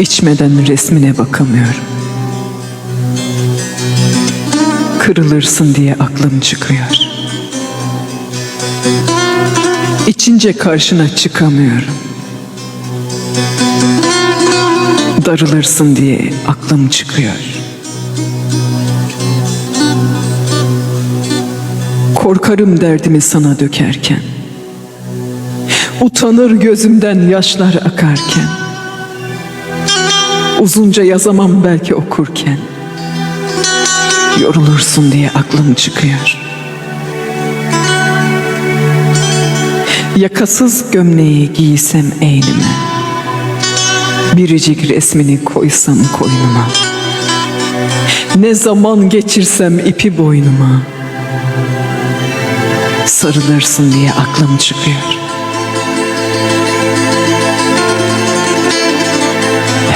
İçmeden resmine bakamıyorum. Kırılırsın diye aklım çıkıyor. İçince karşına çıkamıyorum. Darılırsın diye aklım çıkıyor. Korkarım derdimi sana dökerken. Utanır gözümden yaşlar akarken. Uzunca yazamam belki okurken. Yorulursun diye aklım çıkıyor. Yakasız gömleği giysem eynime. Biricik resmini koysam koynuma. Ne zaman geçirsem ipi boynuma. Sarılırsın diye aklım çıkıyor.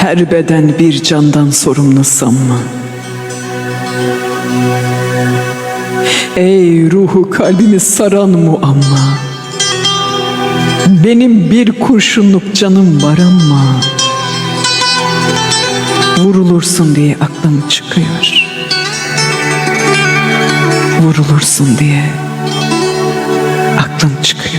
Her beden bir candan sorumlu sanma. Ey ruhu kalbimi saran muamma. Benim bir kurşunluk canım var ama Vurulursun diye aklım çıkıyor Vurulursun diye aklım çıkıyor